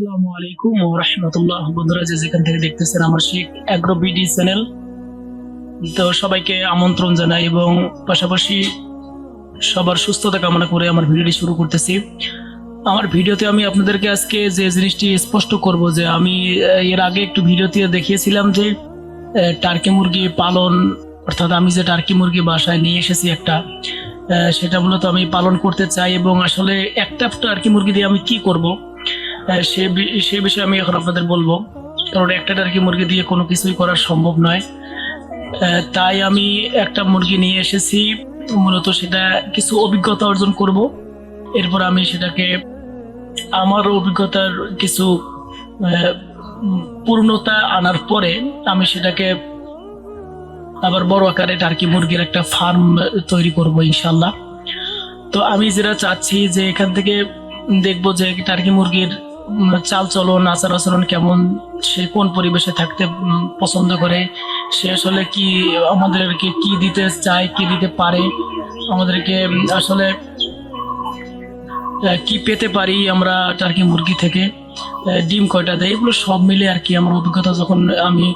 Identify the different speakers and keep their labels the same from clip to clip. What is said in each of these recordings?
Speaker 1: আসসালামু আলাইকুম ও রহমতুল্লাহ। বন্ধুরা, যে যেখান থেকে দেখতেছেন আমার শেখ অ্যাগ্রো বিডি চ্যানেল, তো সবাইকে আমন্ত্রণ জানাই এবং পাশাপাশি সবার সুস্থতা কামনা করে আমার ভিডিওটি শুরু করতেছি। আমার ভিডিওতে আমি আপনাদেরকে আজকে যে জিনিসটি স্পষ্ট করব যে আমি এর আগে একটু ভিডিওতে দেখিয়েছিলাম যে টার্কি মুরগি পালন, অর্থাৎ আমি যে টার্কি মুরগি বাসায় নিয়ে এসেছি একটা সেটা মূলত আমি পালন করতে চাই এবং আসলে একটা টার্কি মুরগি দিয়ে আমি কি করব সে বি- সে বিষয়ে আমি এখন আপনাদের বলব। কারণ একটা টার্কি মুরগি দিয়ে কোনো কিছুই করা সম্ভব নয়। তাই আমি একটা মুরগি নিয়ে এসেছি। মূলত সেটা কিছু অভিজ্ঞতা অর্জন করব। এরপর আমি সেটাকে আমার অভিজ্ঞতার কিছু পূর্ণতা আনার পরে আমি সেটাকে আবার বড় আকারে টার্কি মুরগির একটা ফার্ম তৈরি করব ইনশাল্লাহ তো আমি যেটা চাচ্ছি যে এখান থেকে দেখব যে টার্কি মুরগির চাল চলন আচার আচরণ কেমন? সে কোন পরিবেশে থাকতে পছন্দ করে? সে আসলে কি আমাদেরকে কি দিতে চায়, কি দিতে পারে? আমাদেরকে আসলে কি পেতে পারি আমরা টার্কি মুরগি থেকে? ডিম কয়টা দেয়? এগুলো সব মিলে আর কি আমার অভিজ্ঞতা যখন আমি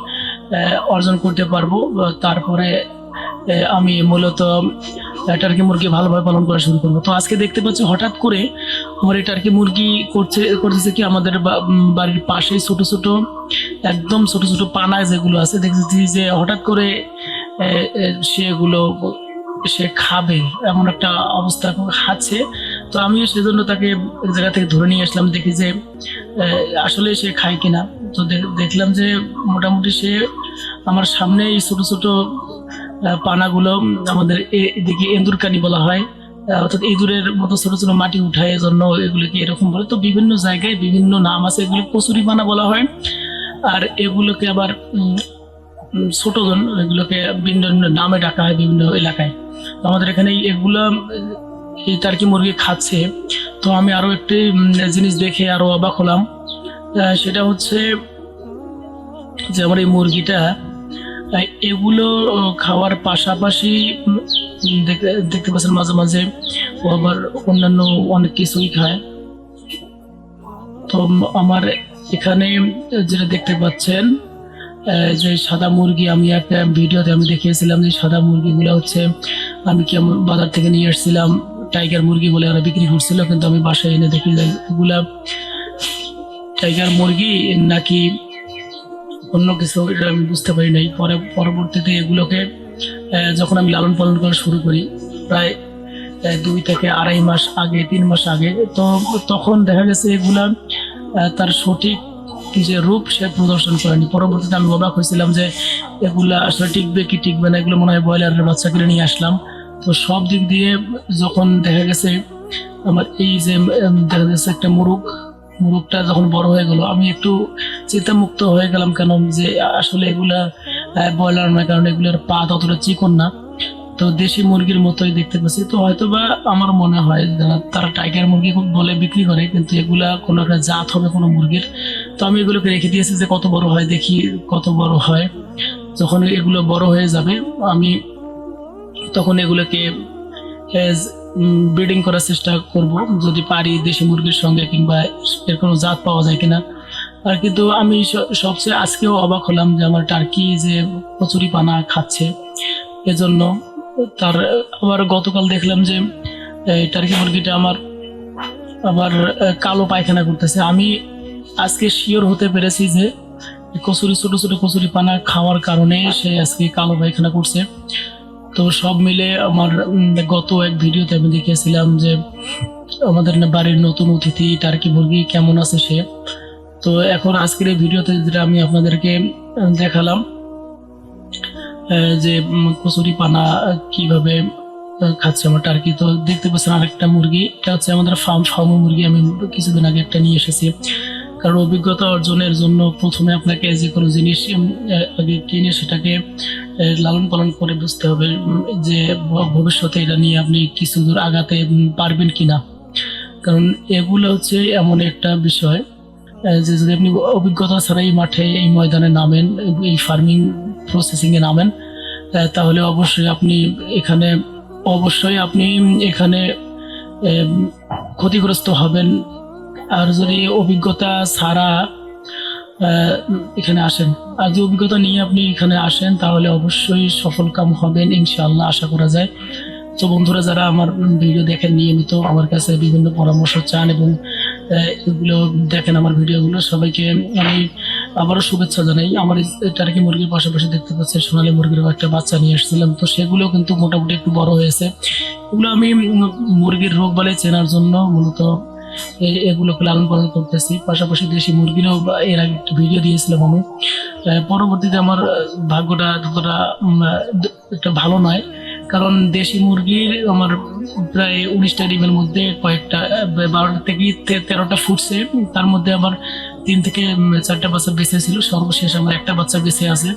Speaker 1: অর্জন করতে পারব তারপরে আমি মূলত টার্কি মুরগি ভালোভাবে পালন করা শুরু করব। তো আজকে দেখতে পাচ্ছি হঠাৎ করে আমার এই টার্কি মুরগি করছে, করতেছে কি আমাদের বাড়ির পাশেই ছোট ছোট, একদম ছোট ছোট পানা যেগুলো আছে, দেখতেছি যে হঠাৎ করে সেগুলো সে খাবে, এমন একটা অবস্থা খাচ্ছে তো আমিও সেজন্য তাকে এক জায়গা থেকে ধরে নিয়ে আসলাম, দেখি যে আসলে সে খায় কিনা। তো দেখলাম যে মোটামুটি সে আমার সামনে এই ছোট ছোট পানাগুলো আমাদের এদিকে এন্দুরকানি বলা হয়। অর্থাৎ ইঁদুরের মতো ছোট ছোট মাটি উঠায় এজন্য এগুলোকে এরকম বলে। তো বিভিন্ন জায়গায় বিভিন্ন নাম আছে এগুলো কচুরি পানা বলা হয়। আর এগুলোকে আবার ছোট জন এগুলোকে বিভিন্ন নামে ডাকা হয় বিভিন্ন এলাকায়। তো আমাদের এখানে এগুলো এই টার্কি মুরগি খাচ্ছে। তো আমি আরও একটি জিনিস দেখে আরও অবাক হলাম। সেটা হচ্ছে যে আমার এই মুরগিটা আহ, এগুলো খাওয়ার পাশাপাশি দেখ- দেখতে পাচ্ছেন মাঝে মাঝে ও আবার অন্যান্য অনেক কিছুই খায়। তো আমার এখানে যেটা দেখতে পাচ্ছেন যে সাদা মুরগি আমি একটা ভিডিওতে আমি দেখিয়েছিলাম যে সাদা মুরগিগুলো হচ্ছে আমি কেমন বাজার থেকে নিয়ে এসেছিলাম টাইগার মুরগি বলে ওরা বিক্রি করছিল কিন্তু আমি বাসায় এনে দেখি এগুলা টাইগার মুরগি নাকি অন্য কিছু এটা আমি বুঝতে পারি নাই। পরে, পরবর্তীতে এগুলোকে যখন আমি লালন পালন করা শুরু করি, প্রায় দুই থেকে আড়াই মাস আগে, তিন মাস আগে, তো তখন দেখা গেছে এগুলা তার সঠিক যে রূপ সে প্রদর্শন করেনি। পরবর্তীতে আমি অবাক হয়েছিলাম যে এগুলা আসলে টিকবে কি টিকবে না, এগুলো মনে হয় ব্রয়লারের বাচ্চা কিনে নিয়ে আসলাম। তো সব দিক দিয়ে যখন দেখা গেছে, আমার এই যে দেখা যাচ্ছে একটা মুরুগ মুরুগটা যখন বড় হয়ে গেল, আমি একটু চিন্তামুক্ত হয়ে গেলাম কেন যে আসলে এগুলা ব্রয়লার নয় কারণ এগুলোর পা ততটা চিকন না। তো দেশি মুরগির মতোই দেখতে পাচ্ছি। তো হয়তো বা আমার মনে হয় তারা টাইগার মুরগি খুব বলে বিক্রি করে, কিন্তু এগুলা কোনো একটা জাত হবে কোনো মুরগির। তো আমি এগুলোকে রেখে দিয়েছি যে কত বড় হয়, দেখি কত বড় হয়। যখন এগুলো বড় হয়ে যাবে, আমি তখন এগুলোকে ব্রিডিং করার চেষ্টা করব। যদি পারি দেশি মুরগির সঙ্গে কিংবা এর কোনো জাত পাওয়া যায় কিনা। আর কিন্তু আমি সবচেয়ে আজকেও অবাক হলাম যে আমার টার্কি যে কচুরি পানা খাচ্ছে, এজন্য তার, আবার গতকাল দেখলাম যে, এই টার্কি মুরগিটা আমার, আবার কালো পায়খানা করতেছে। আমি আজকে শিওর হতে পেরেছি যে, কচুরি, ছোট ছোট কচুরি পানা খাওয়ার কারণে সে আজকে কালো পায়খানা করছে। তো সব মিলে আমার গত এক ভিডিওতে আমি দেখিয়েছিলাম যে আমাদের না বাড়ির নতুন অতিথি টার্কি মুরগি কেমন আছে সে। তো এখন আজকের এই ভিডিওতে যেটা আমি আপনাদেরকে দেখালাম যে কচুরি পানা কীভাবে খাচ্ছে আমার টার্কি। তো দেখতে পাচ্ছেন আরেকটা মুরগি, এটা হচ্ছে আমাদের ফার্ম ফার্ম মুরগি, আমি কিছুদিন আগে একটা নিয়ে এসেছি। কারণ অভিজ্ঞতা অর্জনের জন্য প্রথমে আপনাকে যে কোনো জিনিস আগে কিনে সেটাকে লালন পালন করে বুঝতে হবে যে ভবিষ্যতে এটা নিয়ে আপনি কিছু দূর আগাতে পারবেন কি না কারণ এগুলো হচ্ছে এমন একটা বিষয় যে যদি আপনি অভিজ্ঞতা ছাড়াই মাঠে এই ময়দানে নামেন, এই ফার্মিং প্রসেসিংয়ে নামেন তাহলে অবশ্যই আপনি এখানে, অবশ্যই আপনি এখানে ক্ষতিগ্রস্ত হবেন। আর যদি অভিজ্ঞতা ছাড়া এখানে আসেন। আর যদি অভিজ্ঞতা নিয়ে আপনি এখানে আসেন, তাহলে অবশ্যই সফল কাম হবেন, ইনশাআল্লাহ আশা করা যায়। তো বন্ধুরা, যারা আমার ভিডিও দেখেন, নিয়মিত আমার কাছে বিভিন্ন পরামর্শ চান এবং এগুলো দেখেন আমার ভিডিওগুলো, সবাইকে আমি আবারও শুভেচ্ছা জানাই। আমার টার্কি মুরগির পাশাপাশি দেখতে পাচ্ছেন, সোনালী মুরগিরও একটা বাচ্চা নিয়ে এসেছিলাম। তো সেগুলো কিন্তু মোটামুটি একটু বড় হয়েছে। এগুলো আমি মুরগির রোগ বালে চেনার জন্য মূলত এগুলোকে লালন পালন করতেছি পাশাপাশি দেশি মুরগিরও এর আগে একটা ভিডিও দিয়েছিলাম আমি। পরবর্তীতে আমার ভাগ্যটা ততটা একটা ভালো নয়। কারণ দেশি মুরগির আমার প্রায় উনিশটা ডিমের মধ্যে কয়েকটা বারোটা থেকে তেরোটা ফুটছে। তার মধ্যে আমার তিন থেকে চারটা বাচ্চা বেঁচে ছিল। সর্বশেষ আমার একটা বাচ্চা বেঁচে আছে।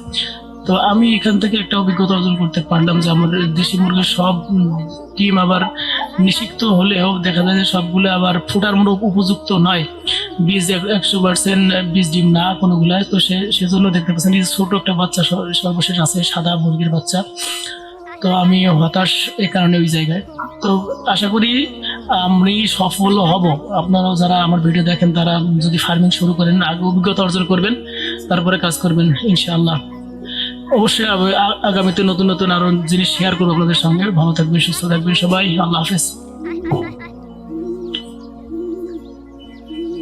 Speaker 1: তো আমি এখান থেকে একটা অভিজ্ঞতা অর্জন করতে পারলাম যে আমার দেশি মুরগির সব ডিম আবার নিষিক্ত হলেও দেখা যায় যে সবগুলো আবার ফুটার মতো উপযুক্ত নয়। বীজ এক- একশো পার্সেন্ট বীজ ডিম না কোনোগুলাই তো সে সেজন্য দেখতে পাচ্ছেন এই ছোট একটা বাচ্চা সর্বশেষ আছে, সাদা মুরগির বাচ্চা। তো আমি হতাশ এই কারণে ওই জায়গায়। তো আশা করি আমি সফল হব। আপনারাও যারা আমার ভিডিও দেখেন, তারা যদি ফার্মিং শুরু করেন, আগে অভিজ্ঞতা অর্জন করবেন, তারপরে কাজ করবেন, ইনশাআল্লাহ। অবশ্যই আগামীতে নতুন নতুন আরও জিনিস শেয়ার করব আপনাদের সঙ্গে ভালো থাকবেন, সুস্থ থাকবেন সবাই। আল্লাহ হাফেজ।